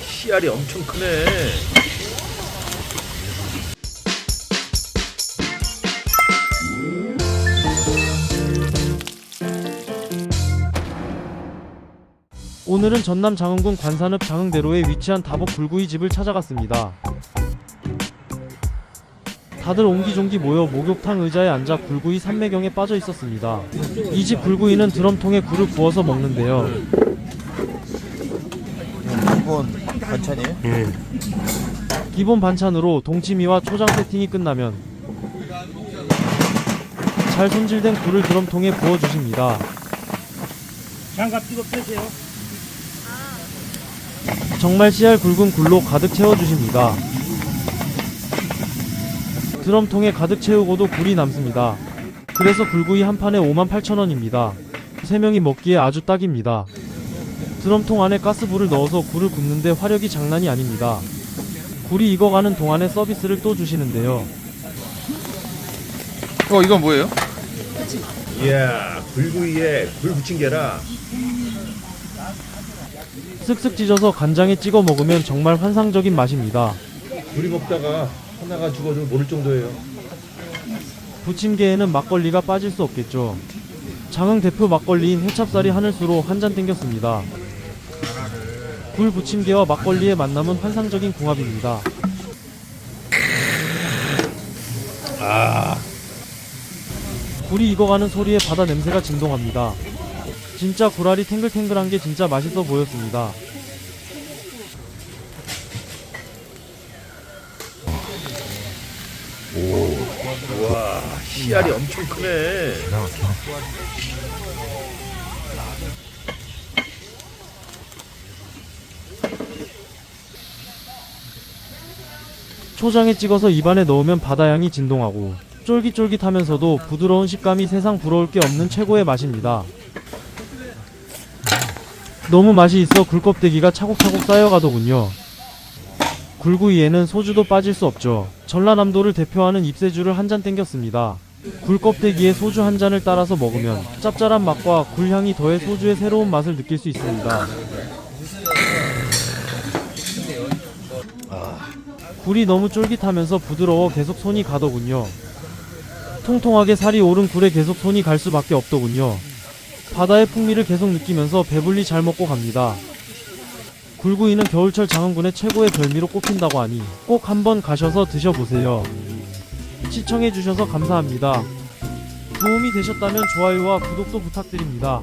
씨알이 엄청 크네. 오늘은 전남 장흥군 관산읍 장흥대로에 위치한 다복 불구이 집을 찾아갔습니다. 다들 옹기종기 모여 목욕탕 의자에 앉아 굴구이 삼매경에 빠져 있었습니다. 이 집 굴구이는 드럼통에 굴을 부어서 먹는데요. 기본 반찬이에요? 기본 반찬으로 동치미와 초장 세팅이 끝나면 잘 손질된 굴을 드럼통에 부어 주십니다. 장갑 끼고 펴세요. 정말 씨알 굵은 굴로 가득 채워 주십니다. 드럼통에 가득 채우고도 굴이 남습니다. 그래서 굴구이 한 판에 58,000원입니다. 3명이 먹기에 아주 딱입니다. 드럼통 안에 가스불을 넣어서 굴을 굽는데 화력이 장난이 아닙니다. 굴이 익어가는 동안에 서비스를 또 주시는데요. 어 이건 뭐예요? 이야, 굴구이에 굴 부침개라. 쓱쓱 찢어서 간장에 찍어 먹으면 정말 환상적인 맛입니다. 둘이 먹다가 하나가 죽어도 모를 정도예요. 부침개에는 막걸리가 빠질 수 없겠죠. 장흥 대표 막걸리인 해찹쌀이 하늘수로 한 잔 땡겼습니다. 굴 부침개와 막걸리의 만남은 환상적인 궁합입니다. 굴이 익어가는 소리에 바다 냄새가 진동합니다. 진짜 굴알이 탱글탱글한 게 진짜 맛있어 보였습니다. 와, 씨알이 엄청 크네. 초장에 찍어서 입안에 넣으면 바다향이 진동하고 쫄깃쫄깃하면서도 부드러운 식감이 세상 부러울 게 없는 최고의 맛입니다. 너무 맛이 있어 굴껍데기가 차곡차곡 쌓여가더군요. 굴구이에는 소주도 빠질 수 없죠. 전라남도를 대표하는 입새주를 한 잔 땡겼습니다. 굴 껍데기에 소주 한 잔을 따라서 먹으면 짭짤한 맛과 굴향이 더해 소주의 새로운 맛을 느낄 수 있습니다. 굴이 너무 쫄깃하면서 부드러워 계속 손이 가더군요. 통통하게 살이 오른 굴에 계속 손이 갈 수밖에 없더군요. 바다의 풍미를 계속 느끼면서 배불리 잘 먹고 갑니다. 굴구이는 겨울철 장흥군의 최고의 별미로 꼽힌다고 하니 꼭 한번 가셔서 드셔보세요. 시청해주셔서 감사합니다. 도움이 되셨다면 좋아요와 구독도 부탁드립니다.